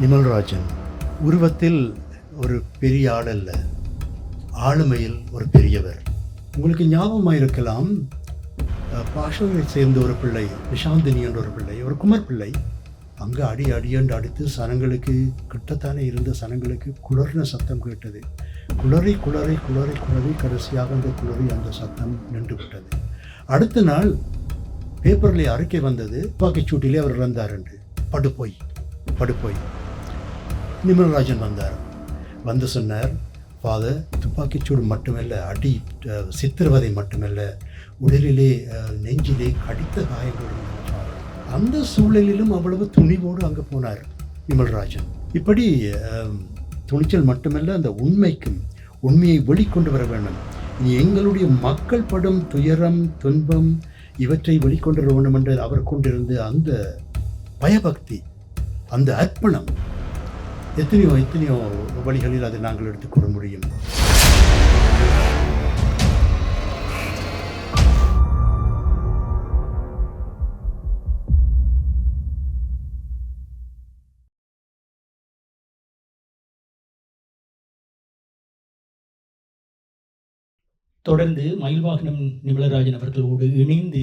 நிமல்ராஜன். உருவத்தில் ஒரு பெரிய ஆள் அல்ல ஆளுமையில் ஒரு பெரியவர். உங்களுக்கு ஞாபகமாக இருக்கலாம் அஹ், பாஷாவை சேர்ந்த ஒரு பிள்ளை நிஷாந்தினி என்ற ஒரு பிள்ளை ஒரு குமர் பிள்ளை. அங்கே அடி அடியண்டு அடித்து சனங்களுக்கு கிட்டத்தானே இருந்த சனங்களுக்கு குளறின சத்தம் கேட்டது. குளறி குளறி குளறி குளறி கடைசியாக அந்த குளறி அந்த சத்தம் நின்று விட்டது அடுத்த நாள் பேப்பரில் அறிக்கை வந்தது. துப்பாக்கிச்சூட்டிலே அவர் இறந்தார் என்று. படுப்போய் படுப்போய் நிமலராஜன் வந்தார். வந்து சொன்னார் ஃபாதர் துப்பாக்கிச்சூடு மட்டுமல்ல அடி சித்திரவதை மட்டுமல்ல உடலிலே நெஞ்சிலே கடித்த காயங்கள் அந்த சூழலிலும் அவ்வளவு துணிவோடு அங்கே போனார் நிமல்ராஜன். இப்படி துணிச்சல் மட்டுமல்ல அந்த உண்மைக்கும் உண்மையை வெளிக்கொண்டு வர வேண்டும். இனி எங்களுடைய மக்கள் படும் துயரம் துன்பம் இவற்றை வெளிக்கொண்டு வர வேண்டும் என்று அவர் கொண்டிருந்த அந்த பயபக்தி அந்த அர்ப்பணம் எத்தனையோ எத்தனையோ வழிகளில் அதை நாங்கள் எடுத்துக்கொள்ள முடியும். தொடர்ந்து மயில்வாகனம் நிமலராஜன் அவர்களோடு இணைந்து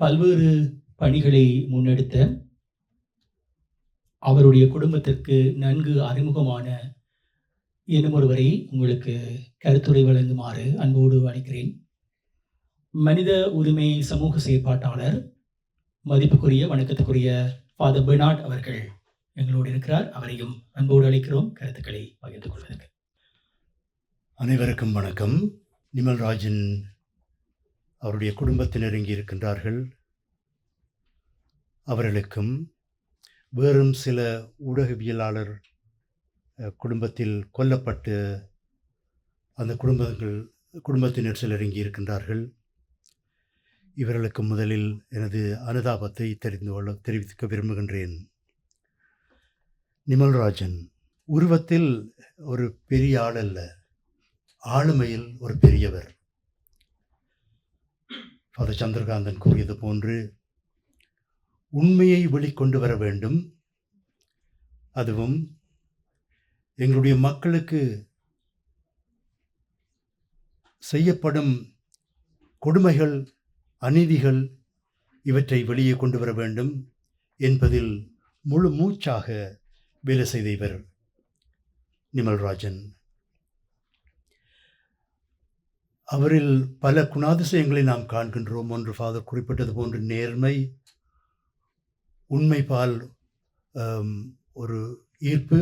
பல்வேறு பணிகளை முன்னெடுத்த அவருடைய குடும்பத்திற்கு நன்கு அறிமுகமான இன்னும் ஒருவரை உங்களுக்கு கருத்துரை வழங்குமாறு அன்போடு அழைக்கிறேன். மனித உரிமை சமூக செயற்பாட்டாளர் மதிப்புக்குரிய வணக்கத்துக்குரிய ஃபாதர் பெர்னாட் அவர்கள் எங்களோடு இருக்கிறார். அவரையும் அன்போடு அழைக்கிறோம். கருத்துக்களை பகிர்ந்து கொள்வதற்கு. அனைவருக்கும் வணக்கம். நிமல்ராஜன் அவருடைய குடும்பத்தினர் இங்கே இருக்கின்றார்கள். அவர்களுக்கும் வேறும் சில ஊடகவியலாளர் குடும்பத்தில் கொல்லப்பட்டு அந்த குடும்பங்கள் குடும்பத்தினர் சிலர் இங்கே இருக்கின்றார்கள். இவர்களுக்கு முதலில் எனது அனுதாபத்தை தெரிந்து கொள்ள தெரிவிக்க விரும்புகின்றேன். நிமல்ராஜன் உருவத்தில் ஒரு பெரிய ஆள் அல்ல ஆளுமையில் ஒரு பெரியவர். ஃபாதர் சந்திரகாந்தன் கூறியது போன்று உண்மையை வெளிக்கொண்டு வர வேண்டும். அதுவும் எங்களுடைய மக்களுக்கு செய்யப்படும் கொடுமைகள் அநீதிகள் இவற்றை வெளியே கொண்டு வர வேண்டும் என்பதில் முழு மூச்சாக வேலை செய்த இவர் நிமல்ராஜன். அவரில் பல குணாதிசயங்களை நாம் காண்கின்றோம். ஒன்று ஃபாதர் குறிப்பிட்டது போன்று நேர்மை உண்மை பால் ஒரு ஈர்ப்பு.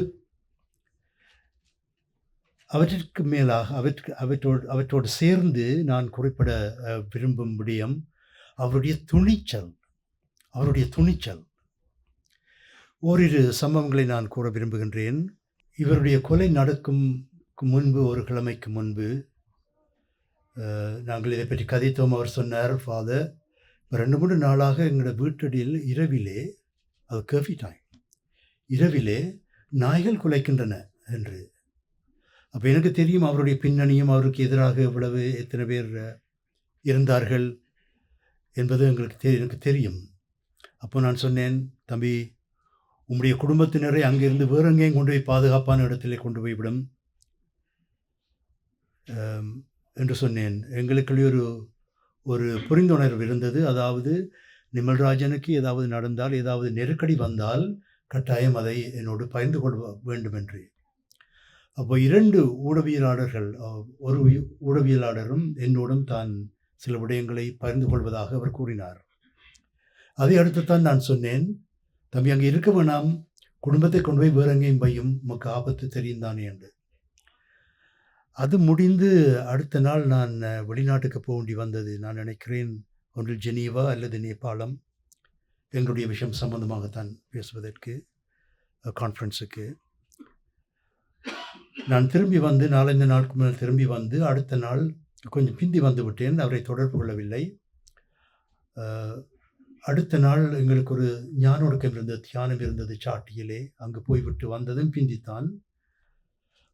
அவற்றிற்கு மேலாக அவற்றுக்கு அவற்றோடு அவற்றோடு சேர்ந்து நான் குறிப்பிட விரும்பும் விடயம் அவருடைய துணிச்சல் அவருடைய துணிச்சல். ஓரிரு சம்பவங்களை நான் கூற விரும்புகின்றேன். இவருடைய கொலை நடக்கும் முன்பு ஒரு கிழமைக்கு முன்பு நாங்கள் இதை பற்றி கதைத்தோம் அவர் சொன்னார் ஃபாதர் ரெண்டு மூணு நாளாக எங்களோட வீட்டடியில் இரவிலே அது கர்ஃபி டைம் இரவிலே நாய்கள் குலைக்கின்றன என்று. அப்போ எனக்கு தெரியும் அவருடைய பின்னணியும் அவருக்கு எதிராக எவ்வளவு எத்தனை பேர் இருந்தார்கள் என்பது எங்களுக்கு தெ எனக்கு தெரியும். அப்போ நான் சொன்னேன் தம்பி உங்களுடைய குடும்பத்தினரை அங்கிருந்து வேற எங்கேயும் கொண்டு போய் பாதுகாப்பான இடத்திலே கொண்டு போய்விடும் என்று சொன்னேன். எங்களுக்குள்ளே ஒரு ஒரு புரிந்துணர்வு இருந்தது. அதாவது நிமல்ராஜனுக்கு ஏதாவது நடந்தால் ஏதாவது நெருக்கடி வந்தால் கட்டாயம் அதை என்னோடு பகிர்ந்து கொள்ள வேண்டும் என்று அப்போ இரண்டு ஊடகவியலாளர்கள் ஒரு ஊடவியலாளரும் ஊடகவியலாளரும் என்னோடும் தான் சில விடயங்களை பகிர்ந்து கொள்வதாக அவர் கூறினார். அதை அடுத்துத்தான் நான் சொன்னேன் தம்பி அங்கே இருக்க வேணாம். குடும்பத்தை கொண்டு போய் வேற எங்கேயும் பையும் உமக்கு ஆபத்து தெரியும் தானே என்று. அது முடிந்து அடுத்த நாள் நான் வெளிநாட்டுக்கு போக வேண்டி வந்தது. நான் நினைக்கிறேன் ஒன்றில் ஜெனீவா அல்லது நேபாளம் எங்களுடைய விஷயம் சம்பந்தமாகத்தான் பேசுவதற்கு கான்ஃபரன்ஸுக்கு நான் திரும்பி வந்து நாலஞ்சு நாளுக்கு முன்னால் திரும்பி வந்து அடுத்த நாள் கொஞ்சம் பிந்தி வந்து விட்டேன். அவரை தொடர்பு கொள்ளவில்லை. அடுத்த நாள் எங்களுக்கு ஒரு ஞான ஒடுக்கம் இருந்தது தியானம் இருந்தது சாட்டியிலே. அங்கு போய்விட்டு வந்ததும் பிந்தித்தான்.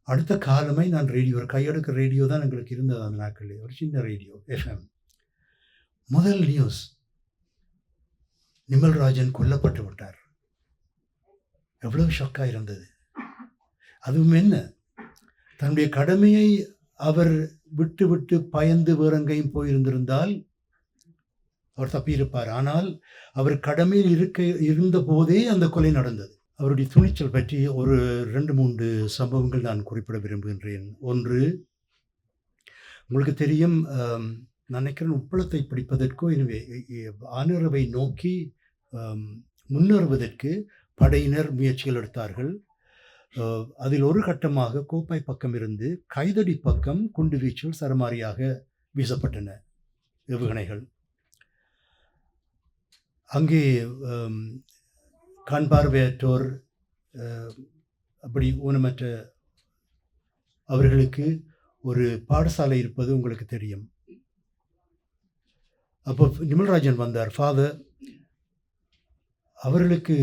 அடுத்த காலமே நான் ரேடியோ ஒரு கையெடுக்க ரேடியோ தான் எங்களுக்கு இருந்தது அந்த நாட்களில் ஒரு சின்ன ரேடியோ எஃப்எம் முதல் நியூஸ் நிமல்ராஜன் கொல்லப்பட்டு விட்டார். எவ்வளவு ஷாக்காக இருந்தது. அதுவும் என்ன? தன்னுடைய கடமையை அவர் விட்டு விட்டு பயந்து வேறங்கையும் போயிருந்திருந்தால் அவர் தப்பியிருப்பார். ஆனால் அவர் கடமையில் இருக்க இருந்த போதே அந்த கொலை நடந்தது. அவருடைய துணிச்சல் பற்றி ஒரு ரெண்டு மூன்று சம்பவங்கள் நான் குறிப்பிட விரும்புகின்றேன். ஒன்று உங்களுக்கு தெரியும் நான் நினைக்கிறேன் உப்பளத்தை பிடிப்பதற்கோ எனவே ஆனரவை நோக்கி முன்னேறுவதற்கு படையினர் முயற்சிகள் எடுத்தார்கள். அதில் ஒரு கட்டமாக கோப்பாய் பக்கம் இருந்து கைதடி பக்கம் குண்டு வீச்சில் சரமாரியாக வீசப்பட்டன ஏவுகணைகள். அங்கே கண் பார்வையற்றோர் அப்படி ஊனமற்ற அவர்களுக்கு ஒரு பாடசாலை இருப்பது உங்களுக்கு தெரியும். அப்போ நிமல்ராஜன் வந்தார். ஃபாதர் அவர்களுக்கு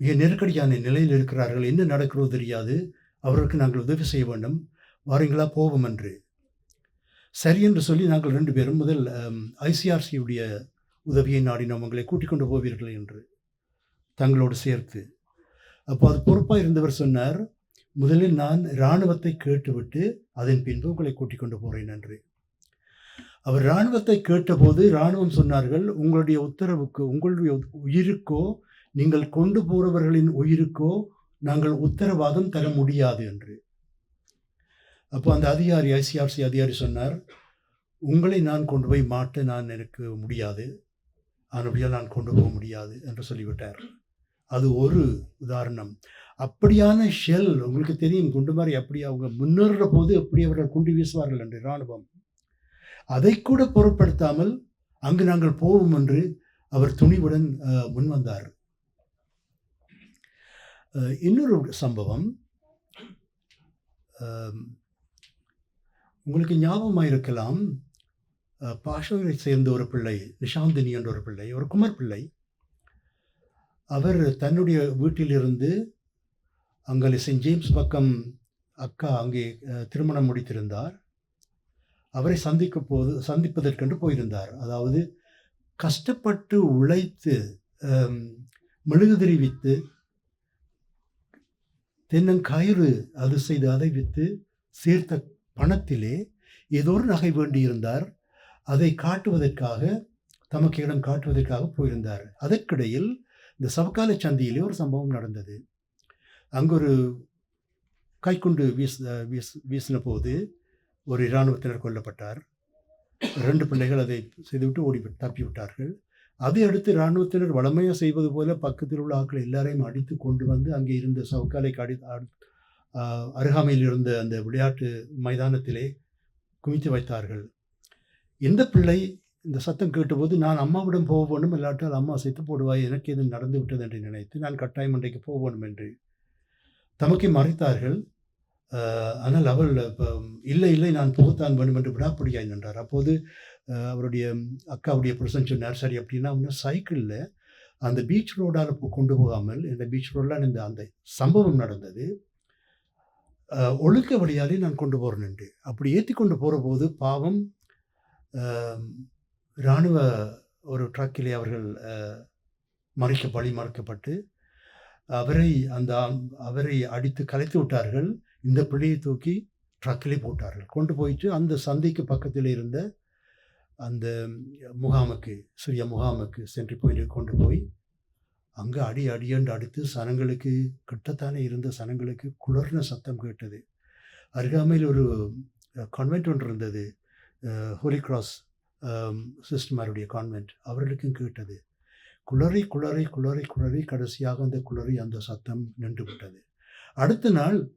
மிக நெருக்கடியான நிலையில் இருக்கிறார்கள். என்ன நடக்கிறதோ தெரியாது. அவர்களுக்கு நாங்கள் உதவி செய்ய வேண்டும். வாரீங்களா போவோம் என்று. சரி என்று சொல்லி நாங்கள் ரெண்டு பேரும் முதல் ஐசிஆர்சியுடைய உதவியை நாடினோம். உங்களை கூட்டிக் கொண்டு போவீர்கள் என்று. தங்களோடு சேர்த்து. அப்போ அது பொறுப்பாக இருந்தவர் சொன்னார் முதலில் நான் இராணுவத்தை கேட்டுவிட்டு அதன் பின்பு உங்களை கூட்டிக் கொண்டு போகிறேன் என்று அவர் இராணுவத்தை கேட்டபோது இராணுவம் சொன்னார்கள் உங்களுடைய உத்தரவுக்கு உங்களுடைய உயிருக்கோ நீங்கள் கொண்டு போறவர்களின் உயிருக்கோ நாங்கள் உத்தரவாதம் தர முடியாது என்று. அப்போ அந்த அதிகாரி ஐசிஆர்சி அதிகாரி சொன்னார் உங்களை நான் கொண்டு போய் மாட்ட நான் எனக்கு முடியாது. அதனுடைய நான் கொண்டு போக முடியாது என்று சொல்லிவிட்டார். அது ஒரு உதாரணம். அப்படியான ஷெல் உங்களுக்கு தெரியும் குண்டு மாதிரி அப்படி அவங்க முன்னேறுற போது எப்படி அவர்கள் குண்டு வீசுவார்கள் என்று இராணுவம். அதை கூட பொருட்படுத்தாமல் அங்கு நாங்கள் போவோம் என்று அவர் துணிவுடன் முன்வந்தார். இன்னொரு சம்பவம். உங்களுக்கு ஞாபகமாக இருக்கலாம் பாஷாவை சேர்ந்த ஒரு பிள்ளை நிஷாந்தினி என்ற ஒரு பிள்ளை ஒரு குமர் பிள்ளை. அவர் தன்னுடைய வீட்டிலிருந்து அங்கே செயின்ட் ஜேம்ஸ் பக்கம் அக்கா அங்கே திருமணம் முடித்திருந்தார். அவரை சந்திக்க போது சந்திப்பதற்கென்று போயிருந்தார். அதாவது கஷ்டப்பட்டு உழைத்து மெழுகு மெழுகுதிரி வித்து தென்னங்கயிறு அது செய்து அதை விற்று சேர்த்த பணத்திலே ஏதோ ஒரு நகை வேண்டியிருந்தார். அதை காட்டுவதற்காக தமக்கு இடம் காட்டுவதற்காக போயிருந்தார். அதற்கிடையில் இந்த சவக்கால சந்தியிலே ஒரு சம்பவம் நடந்தது. அங்கு ஒரு கைக்குண்டு வீச வீச வீசின போது ஒரு இராணுவத்தினர் கொல்லப்பட்டார். ரெண்டு பிள்ளைகள் அதை செய்துவிட்டு ஓடி தப்பி விட்டார்கள் அதை அடுத்து இராணுவத்தினர் வளமையாக செய்வது போல பக்கத்தில் உள்ள ஆட்கள் எல்லாரையும் அடித்து கொண்டு வந்து அங்கே இருந்த சவுக்காலை கடி அ- அருகாமையில் இருந்த அந்த விளையாட்டு மைதானத்திலே குவித்து வைத்தார்கள். இந்த பிள்ளை இந்த சத்தம் கேட்டபோது நான் அம்மாவிடம் போக வேண்டும் இல்லாட்டால் அம்மா செத்து போடுவாய் எனக்கு எதுவும் நடந்து விட்டது என்று நினைத்து நான் கட்டாயம் இன்றைக்கு போக வேண்டும் என்று தமக்கை மறைத்தார்கள். ஆனால் அவள் இல்லை இல்லை நான் போகத்தான் வேண்டும் என்று விடாப்படியாய் நின்றார். அப்போது அவருடைய அக்காவுடைய புருஷன் சொன்னார் சரி அப்படின்னா ஒன்றும் சைக்கிளில் அந்த பீச் ரோடால் கொண்டு போகாமல் இந்த பீச் ரோடில் இந்த அந்த சம்பவம் நடந்தது. ஒழுக்க வழியாலே நான் கொண்டு போகிறேன் என்று. அப்படி ஏற்றி கொண்டு போகிற போது பாவம் இராணுவ ஒரு ட்ரக்கிலே அவர்கள் மறைக்க பழி மறைக்கப்பட்டு அவரை அந்த அவரை அடித்து கலைத்து விட்டார்கள். இந்த பிள்ளையை தூக்கி ட்ரக்கிலே போட்டார்கள். கொண்டு போயிட்டு அந்த சந்தைக்கு பக்கத்தில் இருந்த அந்த முகாமுக்கு சிறிய முகாமுக்கு சென்று போய் கொண்டு போய் அங்கே அடி அடியண்டு அடித்து சனங்களுக்கு கிட்டத்தானே இருந்த சனங்களுக்கு குளர்ன சத்தம் கேட்டது. அருகாமையில் ஒரு கன்வென்ட் ஒன்று இருந்தது. ஹோலி கிராஸ் Um, சிஸ்டமாருடைய கான்வென்ட் அவர்களுக்கும் கேட்டது. குளறி குளறி குளறி குளறி கடைசியாக அந்த குளறி அந்த சத்தம் நின்று விட்டது. அடுத்த நாள்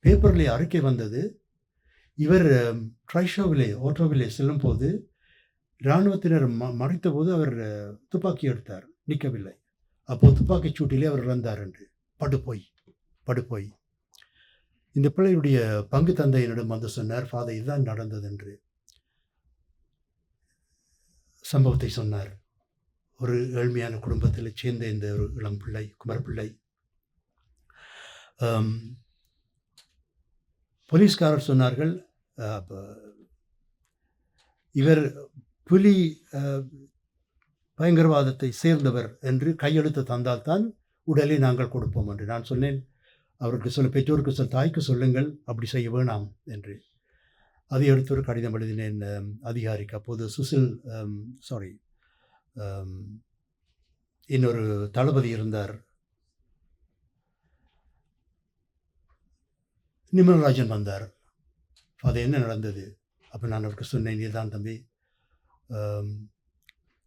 பேப்பரில் அறிக்கை வந்தது. இவர் um, ட்ரைஷோவிலே ஓட்டோவிலே செல்லும்போது இராணுவத்தினர் ம மறைத்த போது அவர் uh, துப்பாக்கி எடுத்தார். நிற்கவில்லை. அப்போது துப்பாக்கிச் சூட்டிலே அவர் இறந்தார் என்று. படுப்போய் படுப்போய் இந்த பிள்ளையுடைய பங்கு தந்தையினிடம் வந்து சொன்னார் ஃபாதர் இதுதான் நடந்தது என்று. சம்பவத்தை சொன்னார். ஒரு ஏழ்மையான குடும்பத்தில் சேர்ந்த இந்த ஒரு இளம் பிள்ளை குமரப்பிள்ளை. போலீஸ்காரர் சொன்னார்கள் இவர் புலி பயங்கரவாதத்தை சேர்ந்தவர் என்று கையெழுத்து தந்தால்தான் உடலை நாங்கள் கொடுப்போம் என்று நான் சொன்னேன். அவருக்கு சொல்ல பெற்றோருக்கு சொல் தாய்க்கு சொல்லுங்கள் அப்படி செய்ய வேணாம் என்று. அதை எடுத்து ஒரு கடிதம் எழுதினேன் அதிகாரிக்கு. அப்போது சுசில் சாரி இன்னொரு தளபதி இருந்தார். நிமலராஜன் வந்தார். அது என்ன நடந்தது? அப்போ நான் அவருக்கு சொன்னேன் தான் தம்பி.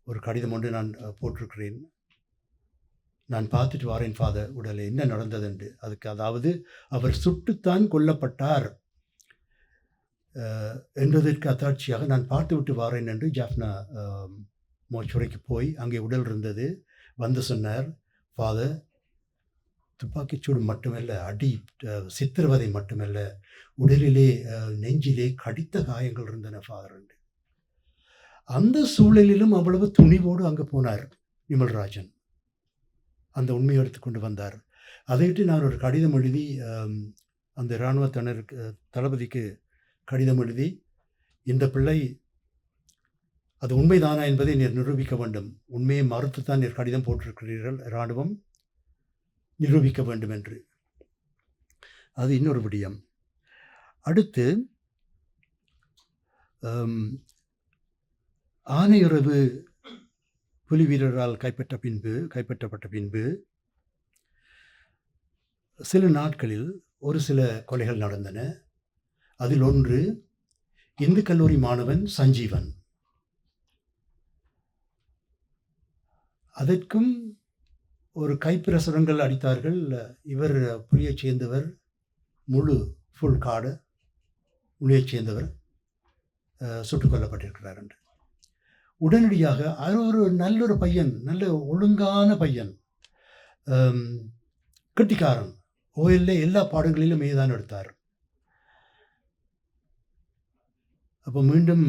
ஒரு கடிதம் ஒன்று நான் போட்டிருக்கிறேன். நான் பார்த்துட்டு வாரேன் ஃபாதர். உடலை என்ன நடந்தது என்று. அதுக்கு அதாவது அவர் சுட்டுத்தான் கொல்லப்பட்டார். என்பதற்கு அத்தாட்சியாக நான் பார்த்து விட்டு என்று ஜாஃப்னா மோச்சுரைக்கு போய் அங்கே உடல் இருந்தது. வந்து சொன்னார் ஃபாதர் துப்பாக்கிச்சூடு மட்டுமல்ல அடி சித்திரவதை மட்டுமல்ல உடலிலே நெஞ்சிலே கடித்த காயங்கள் இருந்தன ஃபாதர் என்று. அந்த சூழலிலும் அவ்வளவு துணிவோடு அங்கே போனார் விமல்ராஜன். அந்த உண்மையை எடுத்துக்கொண்டு வந்தார். அதையிட்டு நான் ஒரு கடிதம் எழுதி அந்த இராணுவத்தினருக்கு தளபதிக்கு கடிதம் எழுதி இந்த பிள்ளை அது உண்மைதானா என்பதை நீர் நிரூபிக்க வேண்டும். உண்மையை மறுத்துத்தான் நீர் கடிதம் போட்டிருக்கிறீர்கள் இராணுவம். நிரூபிக்க வேண்டும் என்று அது இன்னொரு விடயம். அடுத்து ஆனையுறவு புலி வீரரால் கைப்பற்ற பின்பு கைப்பற்றப்பட்ட பின்பு சில நாட்களில் ஒரு சில கொலைகள் நடந்தன. அதில் ஒன்று இந்து கல்லூரி மாணவன் சஞ்சீவன். அதற்கும் ஒரு கைப்பிரசுரங்கள் அடித்தார்கள். இவர் புலியைச் சேர்ந்தவர் முழு ஃபுல் காடு புலியைச் சேர்ந்தவர் சுட்டுக்கொல்லப்பட்டிருக்கிறார் சுட்டுக் கொல்லப்பட்டிருக்கிறார் என்று. உடனடியாக அது ஒரு நல்ல ஒரு பையன் நல்ல ஒழுங்கான பையன். கட்டிக்காரன் கெட்டிக்காரன் ஓஎல்ல எல்லா பாடங்களிலும் மீதான் எடுத்தார். அப்போ மீண்டும்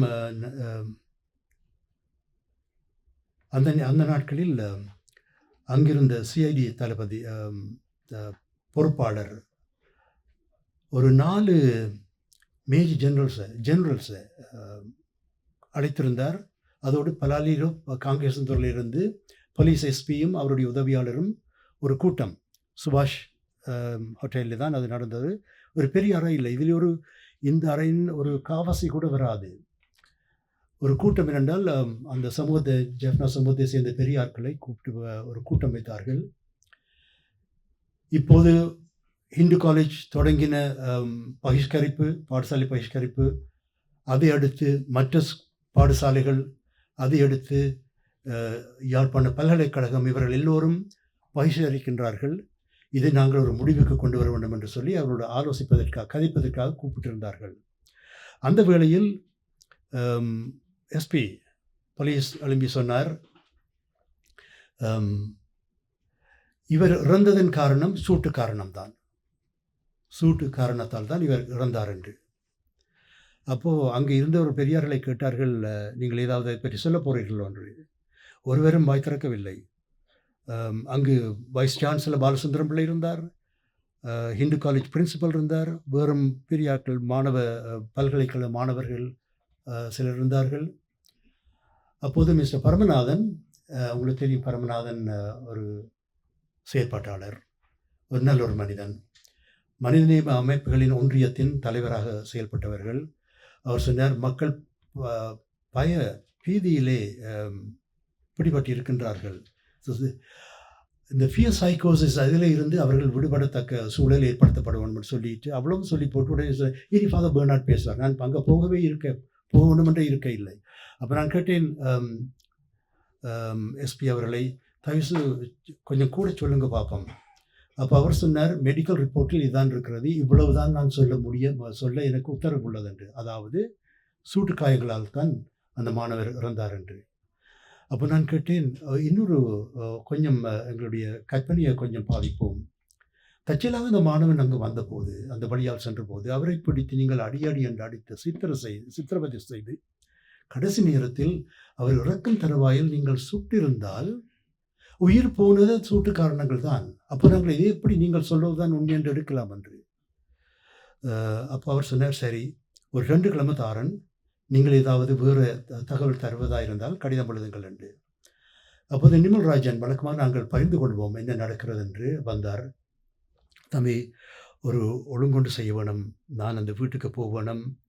அந்த அந்த நாட்களில் அங்கிருந்த சிஐடி தளபதி பொறுப்பாளர் ஒரு நாலு மேஜர் ஜெனரல்ஸை ஜெனரல்ஸை அழைத்திருந்தார். அதோடு பலாலியிலும் காங்கிரஸ் துறையிலிருந்து போலீஸ் எஸ்பியும் அவருடைய உதவியாளரும் ஒரு கூட்டம். சுபாஷ் ஹோட்டலில் தான் அது நடந்தது. ஒரு பெரிய அறை இல்லை. இதில் ஒரு இந்த அறையின் ஒரு காவாசி கூட வராது. ஒரு கூட்டம் என்னென்றால் அந்த சமூகத்தை ஜெஃப்னா சமூகத்தை சேர்ந்த பெரிய ஆட்களை கூப்பிட்டு வ- ஒரு கூட்டம் வைத்தார்கள். இப்போது ஹிந்து காலேஜ் தொடங்கின பகிஷ்கரிப்பு பாடசாலை பகிஷ்கரிப்பு அதை அடுத்து மற்ற ஸ்- பாடசாலைகள் அதை அடுத்து யாழ்ப்பாண பல்கலைக்கழகம் இவர்கள் எல்லோரும் பகிஷ்கரிக்கின்றார்கள். இதை நாங்கள் ஒரு முடிவுக்கு கொண்டு வர வேண்டும் என்று சொல்லி அவரோடு ஆலோசிப்பதற்காக கதைப்பதற்காக கூப்பிட்டிருந்தார்கள். அந்த வேளையில் எஸ்பி போலீஸ் எழும்பி சொன்னார் இவர் இறந்ததன் காரணம் சூட்டு காரணம்தான். சூட்டு காரணத்தால் தான் இவர் இறந்தார் என்று. அப்போது அங்கே இருந்த ஒரு பெரியார்களை கேட்டார்கள் நீங்கள் ஏதாவது பற்றி சொல்ல போகிறீர்கள் என்று. ஒருவரும் வாய் திறக்கவில்லை. Um, அங்கு வைஸ் சான்சலர் பாலசுந்தரம் பிள்ளை இருந்தார். ஹிந்து காலேஜ் பிரின்சிபல் இருந்தார். வேறும் பெரியாக்கள் மாணவ uh, பல்கலைக்கழக மாணவர்கள் uh, சிலர் இருந்தார்கள். அப்போது மிஸ்டர் பரமநாதன் uh, உங்களுக்கு தெரியும் பரமநாதன் ஒரு செயற்பாட்டாளர் ஒரு நல்ல ஒரு மனிதன். மனிதநேய அமைப்புகளின் ஒன்றியத்தின் தலைவராக செயல்பட்டவர்கள். அவர் சொன்னார் மக்கள் பய பீதியிலே um, பிடிபட்டிருக்கின்றார்கள். பிடிபட்டு இருக்கின்றார்கள் இந்த ஃபியர் சைக்கோசிஸ் அதில் இருந்து அவர்கள் விடுபடத்தக்க சூழல் ஏற்படுத்தப்பட சொல்லிட்டு அவ்வளவு சொல்லி போட்டு உடனே இனி ஃபாதர் பேர்னாட் பேசுவார். நான் அங்கே போகவே இருக்க போகணுமென்றே இருக்க இல்லை. அப்போ நான் கேட்டேன் எஸ்பி அவர்களை தயவுசு கொஞ்சம் கூட சொல்லுங்க பார்ப்போம் அப்போ அவர் சொன்னார் மெடிக்கல் ரிப்போர்ட்டில் இதான் இருக்கிறது. இவ்வளவு தான் நான் சொல்ல முடிய சொல்ல எனக்கு உத்தரவு உள்ளது என்று. அதாவது சூட்டு காயங்களால் தான் அந்த மாணவர் இறந்தார் என்று. அப்போ நான் கேட்டேன் இன்னொரு கொஞ்சம் எங்களுடைய கற்பனையை கொஞ்சம் பாதிப்போம். தச்சலாக அந்த மாணவன் அங்கு வந்தபோது அந்த வழியால் சென்றபோது அவரை பிடித்து நீங்கள் அடியடி என்று அடித்து சித்திர செய்து சித்திரவதை செய்து கடைசி நேரத்தில் அவர் இறக்கும் தருவாயில் நீங்கள் சுட்டிருந்தால் உயிர் போனது சூட்டு காரணங்கள் தான். அப்போ நாங்கள் இதை எப்படி நீங்கள் சொல்வதுதான் உண்மை என்று எடுக்கலாம் என்று. அப்போ அவர் சொன்னார் சரி ஒரு ரெண்டு கிழமை தாரன் நீங்கள் ஏதாவது வேறு த- தகவல் தருவதாக இருந்தால் கடிதம் எழுதுங்கள் என்று. அப்போது நிமல்ராஜன் வழக்கமாக நாங்கள் பகிர்ந்து கொள்வோம் என்ன நடக்கிறது என்று வந்தார். தம்பி ஒரு ஒழுங்கொண்டு செய்ய வேணும். நான் அந்த வீட்டுக்கு போகணும்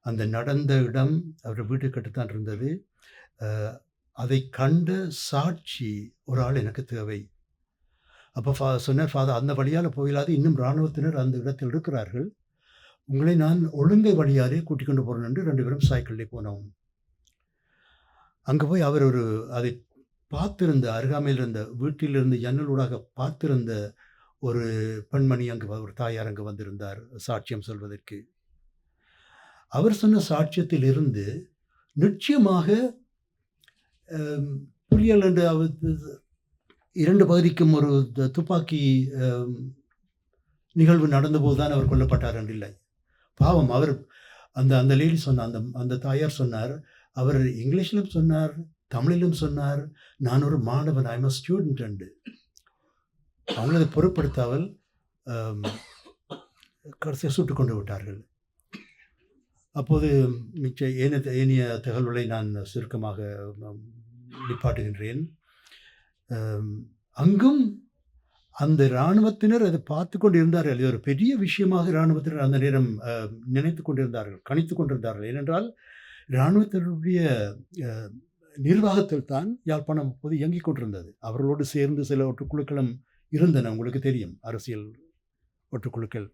அந்த நடந்த இடம் அவர் வீட்டுக்கிட்டத்தான் இருந்தது. அதை கண்ட சாட்சி ஒரு ஆள் எனக்கு தேவை. அப்போ ஃபா சொன்னார் ஃபாதர் அந்த வழியால் போயிடாது இன்னும் இராணுவத்தினர் அந்த இடத்தில் இருக்கிறார்கள். உங்களை நான் ஒழுங்கை வழியாலே கூட்டிக் கொண்டு போகிறேன் என்று ரெண்டு பேரும் சைக்கிளில் போனோம். அங்கே போய் அவர் ஒரு அதை பார்த்திருந்த அருகாமையில் இருந்த வீட்டிலிருந்து ஜன்னலூடாக பார்த்திருந்த ஒரு பெண்மணி அங்கு ஒரு தாயார் அங்கு வந்திருந்தார் சாட்சியம் சொல்வதற்கு. அவர் சொன்ன சாட்சியத்தில் இருந்து நிச்சயமாக புலியல் புலிகள் என்று அவர் இரண்டு பகுதிக்கும் ஒரு துப்பாக்கி நிகழ்வு நடந்தபோது தான் அவர் கொல்லப்பட்டார் என்று இல்லை பாவம் அவர் அந்த அந்த லேடி சொன்ன அந்த அந்த தாயார் சொன்னார் அவர் இங்கிலீஷிலும் சொன்னார் தமிழிலும் சொன்னார் நான் ஒரு மாணவன் ஐம் அ ஸ்டூடெண்ட் அண்டு அவங்களது பொருட்படுத்தாமல் கடைசியை சுட்டு கொண்டு விட்டார்கள். அப்போது மிச்ச ஏனைய ஏனைய தகவல்களை நான் சுருக்கமாக நிப்பாட்டுகின்றேன். அங்கும் அந்த இராணுவத்தினர் அதை பார்த்து கொண்டு இருந்தார்கள் இது ஒரு பெரிய விஷயமாக இராணுவத்தினர் அந்த நேரம் நினைத்து கொண்டிருந்தார்கள் கணித்து கொண்டிருந்தார்கள். ஏனென்றால் இராணுவத்தினுடைய நிர்வாகத்தில் தான் யாழ்ப்பாணம் அப்போது இயங்கிக் கொண்டிருந்தது. அவர்களோடு சேர்ந்து சில ஒட்டுக்குழுக்களும் இருந்தன உங்களுக்கு தெரியும் அரசியல் ஒட்டுக்குழுக்கள்.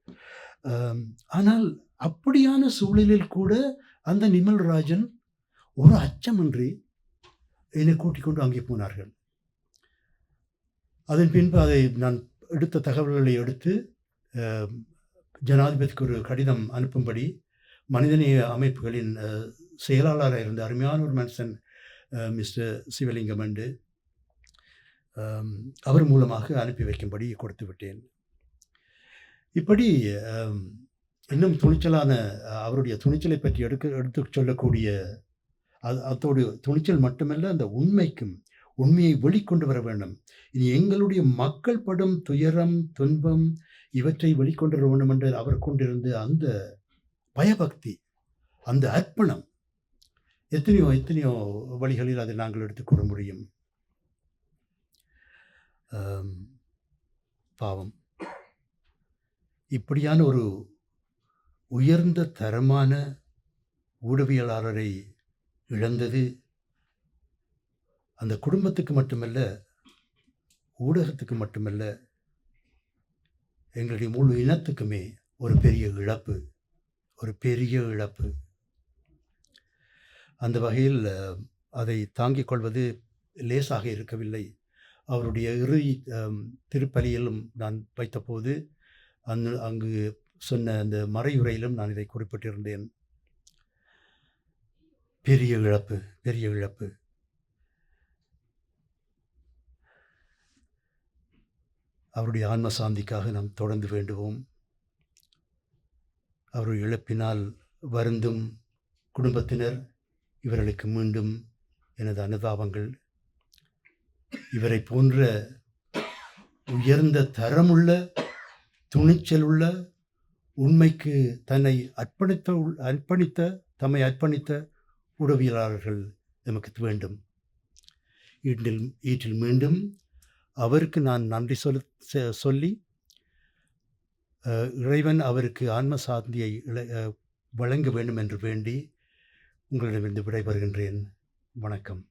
ஆனால் அப்படியான சூழலில் கூட அந்த நிமல் ராஜன் ஒரு அச்சமின்றி என்னை கூட்டிக் கொண்டு அங்கே போனார்கள். அதன் பின்பு அதை நான் எடுத்த தகவல்களை எடுத்து ஜனாதிபதிக்கு ஒரு கடிதம் அனுப்பும்படி மனிதநேய அமைப்புகளின் செயலாளராக இருந்த அருமையான ஒரு மனுஷன் மிஸ்டர் சிவலிங்கம் என்று அவர் மூலமாக அனுப்பி வைக்கும்படி கொடுத்து விட்டேன். இப்படி இன்னும் துணிச்சலான அவருடைய துணிச்சலை பற்றி எடுக்க எடுத்து சொல்லக்கூடிய அது அத்தோடு துணிச்சல் மட்டுமல்ல அந்த உண்மைக்கும் உண்மையை வெளிக்கொண்டு வர வேண்டும். இனி எங்களுடைய மக்கள் படும் துயரம் துன்பம் இவற்றை வெளிக்கொண்டு வர வேண்டும் என்று அவர் கொண்டிருந்த அந்த பயபக்தி அந்த அர்ப்பணம் எத்தனையோ எத்தனையோ வழிகளில் அதை நாங்கள் எடுத்துக்கூட முடியும். பாவம். இப்படியான ஒரு உயர்ந்த தரமான ஊடகவியலாளரை இழந்தது அந்த குடும்பத்துக்கு மட்டுமல்ல ஊடகத்துக்கு மட்டுமல்ல எங்களுடைய முழு இனத்துக்குமே ஒரு பெரிய இழப்பு ஒரு பெரிய இழப்பு. அந்த வகையில் அதை தாங்கிக் கொள்வது லேசாக இருக்கவில்லை. அவருடைய இறுதி திருப்பலியிலும் நான் வைத்தபோது அங்கு அங்கு சொன்ன அந்த மறையுரையிலும் நான் இதை குறிப்பிட்டிருந்தேன். பெரிய இழப்பு பெரிய இழப்பு. அவருடைய ஆன்ம சாந்திக்காக நாம் தொடர்ந்து வேண்டுவோம். அவருடைய இழப்பினால் வருந்தும் குடும்பத்தினர் இவர்களுக்கு மீண்டும் எனது அனுதாபங்கள். இவரை போன்ற உயர்ந்த தரமுள்ள துணிச்சலுள்ள உண்மைக்கு தன்னை அர்ப்பணித்த உள்- அர்ப்பணித்த தம்மை அர்ப்பணித்த உடவியலாளர்கள் நமக்கு வேண்டும். ஈட்டில் ஈட்டில் மீண்டும் அவருக்கு நான் நன்றி சொல் சொல்லி இறைவன் அவருக்கு ஆன்ம சாந்தியை இழ- வழங்க வேண்டும் என்று வேண்டி உங்களிடமிருந்து விடைபெறுகின்றேன். வணக்கம்.